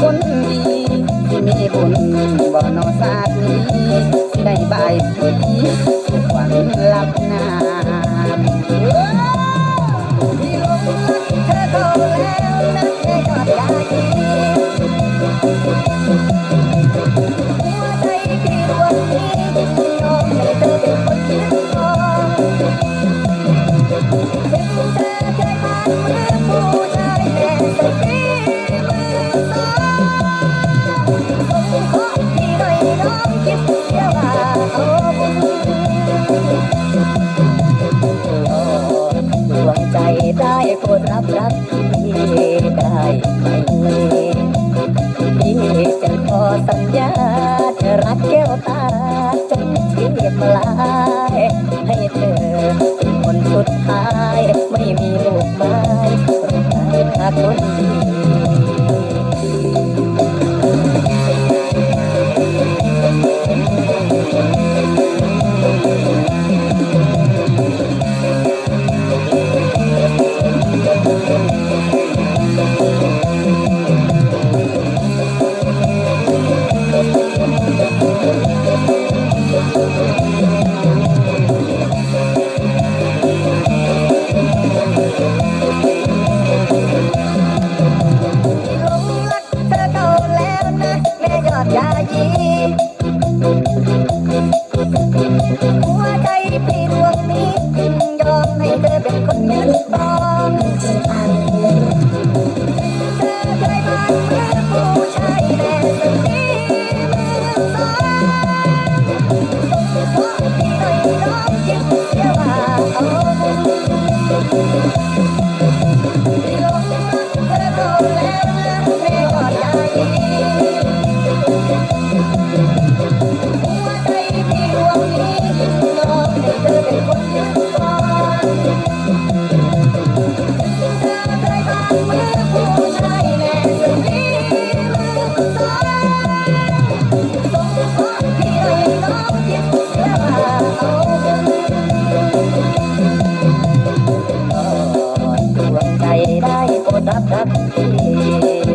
คนดีที่มีบุญบ่นอสาดนี้ที่ได้บายผีหวังลับน้ำที่ลงเธอโตแล้วนะแค่ยอดยาดี โปรรับรักพี่ได้ไหมพี่จะขอสัญญาจะรักแก้วตาจนชีปลายให้เธอเป็นคนสุดท้าย ไม่มีลูกไม้รักคน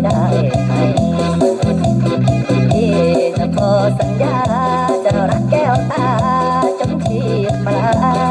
ได้ให้พี่จะขอสัญญาจะรักแก้วตาจนที่ปลาย